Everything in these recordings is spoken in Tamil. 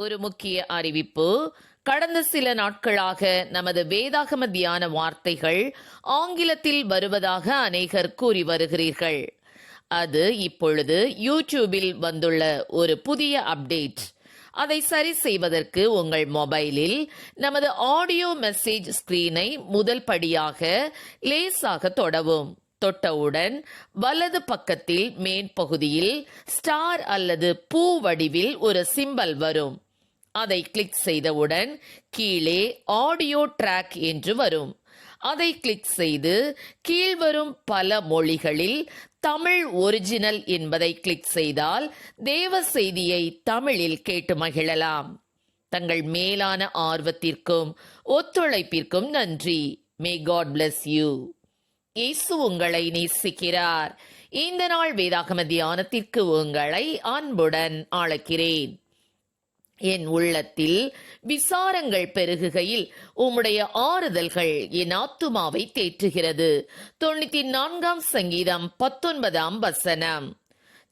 ஒரு முக்கிய அறிவிப்பு. கடந்த சில நாட்களாக நமது வேதாகம தியான வார்த்தைகள் ஆங்கிலத்தில் வருவதாக அநேகர் கூறி வருகிறீர்கள். அது இப்பொழுது யூடியூபில் வந்துள்ள ஒரு புதிய அப்டேட். அதை சரி செய்வதற்கு உங்கள் மொபைலில் நமது ஆடியோ மெசேஜ் ஸ்கிரீனை முதல் படியாக லேசாக தொடவும். தொட்டவுடன் வலது பக்கத்தில் மேற்பகுதியில் ஸ்டார் அல்லது பூ வடிவில் ஒரு சிம்பல் வரும். அதை கிளிக் செய்தவுடன் கீழே ஆடியோ ட்ராக் என்று வரும். அதை கிளிக் செய்து கீழ்வரும் பல மொழிகளில் தமிழ் ஒரிஜினல் என்பதை கிளிக் செய்தால் தேவ செய்தியை தமிழில் கேட்டு மகிழலாம். தங்கள் மேலான ஆர்வத்திற்கும் ஒத்துழைப்பிற்கும் நன்றி. மே காட் பிளஸ் யூ இயேசு உங்களை நேசிக்கிறார். இந்த நாள் வேதாகம தியானத்திற்கு உங்களை அன்புடன் அழைக்கிறேன். என் உள்ளத்தில் விசாரங்கள் பெருகுகையில் உம்முடைய ஆறுதல்கள் என் ஆத்துமாவை தேற்றுகிறது. தொண்ணூத்தி நான்காம் சங்கீதம் பத்தொன்பதாம் வசனம்.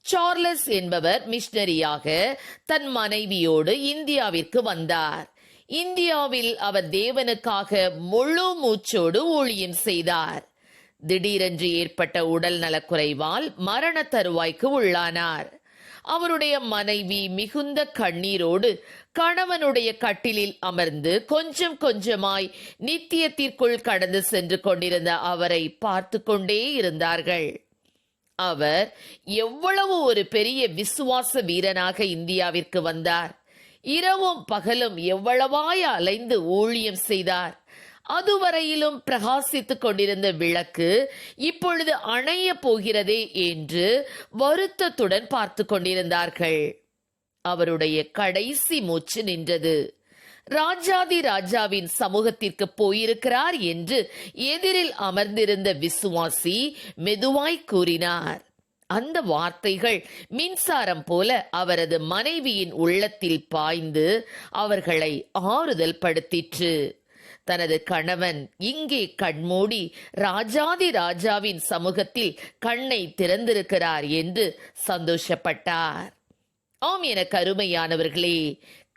சார்லஸ் என்பவர் மிஷனரியாக தன் மனைவியோடு இந்தியாவிற்கு வந்தார். இந்தியாவில் அவர் தேவனுக்காக முழு மூச்சோடு ஊழியம் செய்தார். திடீரென்று ஏற்பட்ட உடல் நலக்குறைவால் மரண தருவாய்க்கு உள்ளானார். அவருடைய மனைவி மிகுந்த கண்ணீரோடு கணவனுடைய கட்டிலில் அமர்ந்து கொஞ்சம் கொஞ்சமாய் நித்தியத்திற்குள் கடந்து சென்று கொண்டிருந்த அவரை பார்த்து கொண்டே இருந்தார்கள். அவர் எவ்வளவு ஒரு பெரிய விசுவாச வீரனாக இந்தியாவிற்கு வந்தார். இரவும் பகலும் எவ்வளவாய் அலைந்து ஊழியம் செய்தார். அதுவரையிலும் பிரகாசித்துக் கொண்டிருந்த விளக்கு இப்பொழுது அணைய போகிறதே என்று வருத்தத்துடன் பார்த்து கொண்டிருந்தார்கள். அவருடைய கடைசி மூச்சு நின்றது. ராஜாதி ராஜாவின் சமூகத்திற்கு போயிருக்கிறார் என்று எதிரில் அமர்ந்திருந்த விசுவாசி மெதுவாய் கூறினார். அந்த வார்த்தைகள் மின்சாரம் போல அவரது மனைவியின் உள்ளத்தில் பாய்ந்து அவர்களை ஆறுதல் படுத்திற்று தனது கணவன் இங்கே கண்மூடி ராஜாதி ராஜாவின் சமூகத்தில் கண்ணை திறந்திருக்கிறார் என்று சந்தோஷப்பட்டார். ஆம் என கருமையானவர்களே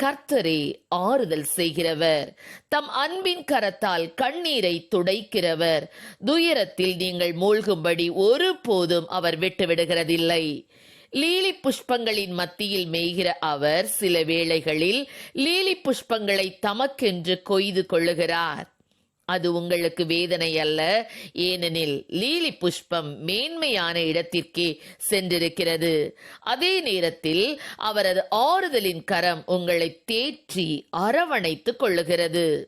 கர்த்தரே ஆறுதல் செய்கிறவர். தம் அன்பின் கரத்தால் கண்ணீரை துடைக்கிறவர். துயரத்தில் நீங்கள் மூழ்கும்படி ஒருபோதும் அவர் விட்டுவிடுகிறதில்லை. லீலி புஷ்பங்களின் மத்தியில் மேய்கிற அவர் சில வேளைகளில் லீலி புஷ்பங்களை தமக்கென்று கொய்து கொள்ளுகிறார். அது உங்களுக்கு வேதனை அல்ல. ஏனெனில் லீலி புஷ்பம் மேன்மையான இடத்திற்கே சென்றிருக்கிறது. அதே நேரத்தில் அவரது ஆறுதலின் கரம் உங்களை தேற்றி அரவணைத்துக் கொள்ளுகிறது.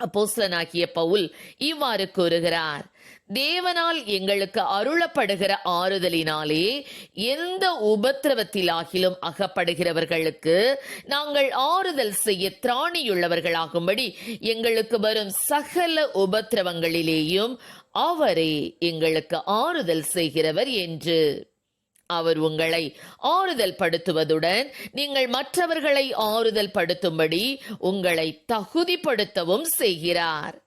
அப்போஸ்லனாகிய பவுல் இவ்வாறு கூறுகிறார். தேவனால் எங்களுக்கு அருளப்படுகிற ஆறுதலினாலே எந்த உபத்திரவத்திலாகிலும் அகப்படுகிறவர்களுக்கு நாங்கள் ஆறுதல் செய்ய திராணியுள்ளவர்களாகும்படி எங்களுக்கு வரும் சகல உபத்திரவங்களிலேயும் அவரே எங்களுக்கு ஆறுதல் செய்கிறவர் என்று. அவர் உங்களை ஆறுதல் படுத்துவதுடன் நீங்கள் மற்றவர்களை ஆறுதல் படுத்தும்படி உங்களை தகுதிப்படுத்தவும் செய்கிறார்.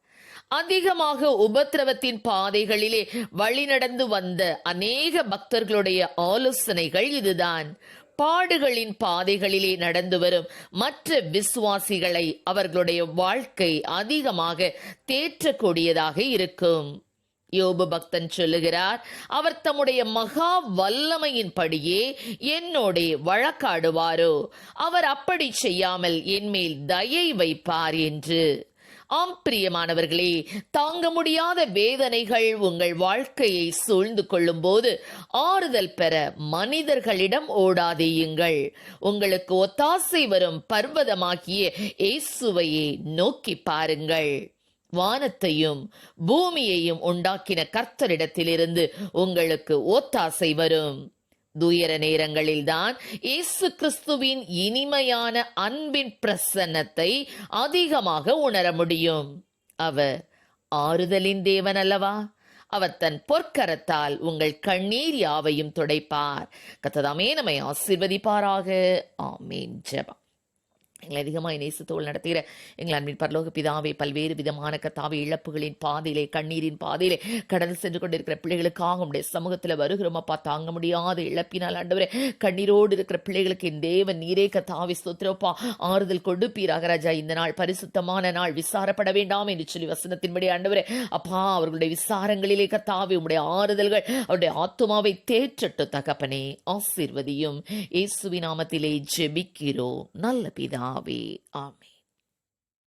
அதிகமாக உபத்திரவத்தின் பாதைகளிலே வழிநடந்து வந்த அநேக பக்தர்களுடைய ஆலோசனைகள் இதுதான். பாடுகளின் பாதைகளிலே நடந்து வரும் மற்ற விசுவாசிகளை அவர்களுடைய வாழ்க்கை அதிகமாக தேற்றக்கூடியதாக இருக்கும். யோபு பக்தன் சொல்லுகிறார் அவர் தம்முடைய மகா வல்லமையின்படியே என்னோடே வழக்காடுவாரோ. அவர் அப்படி செய்யாமல் என்மேல் தயை வைப்பார் என்று. ஆம் பிரியமானவர்களே தாங்க முடியாத வேதனைகள் உங்கள் வாழ்க்கையை சூழ்ந்து கொள்ளும் போது ஆறுதல் பெற மனிதர்களிடம் ஓடாதேயுங்கள். உங்களுக்கு ஒத்தாசை வரும் பர்வதமாகிய இயேசுவையே நோக்கி பாருங்கள். வானத்தையும் பூமியையும் உண்டாக்கின கர்த்தரிடத்திலிருந்து உங்களுக்கு ஒத்தாசை வரும். துயர நேரங்களில்தான் இயேசு கிறிஸ்துவின் இனிமையான அன்பின் பிரசன்னத்தை அதிகமாக உணர முடியும். அவர் ஆறுதலின் தேவன் அல்லவா அவர் தன் பொற்கரத்தால் உங்கள் கண்ணீர் யாவையும் துடைப்பார். கத்ததாமே நம்மை ஆசிர்வதிப்பாராக. ஆமேன். ஜெபம். எங்களை அதிகமாக நேசத்தோடு நடத்துகிற எங்கள் அன்பின் பரலோக பிதாவை பல்வேறு விதமான கத்தாவை இழப்புகளின் பாதையிலே கண்ணீரின் பாதையிலே கடந்து சென்று கொண்டிருக்கிற பிள்ளைகளுக்காக உடைய சமூகத்தில் வருகிறோம். அப்பா தாங்க முடியாத இழப்பினால் ஆண்டவரே கண்ணீரோடு இருக்கிற பிள்ளைகளுக்கு என் தேவன் நீரே கத்தாவை ஸ்தோத்திரப்பா ஆறுதல் கொடுப்பீராக ராஜா இந்த நாள் பரிசுத்தமான நாள். விசாரப்பட வேண்டாம் என்று சொல்லி வசனத்தின்படி ஆண்டவரே அப்பா அவர்களுடைய விசாரங்களிலே கத்தாவை உடைய ஆறுதல்கள் அவருடைய ஆத்துமாவை தேற்றட்டு தகப்பனே ஆசீர்வதியும். இயேசுவி நாமத்திலே ஜெபிக்கிறோம். நல்ல பிதா. பிதாவே ஆமென்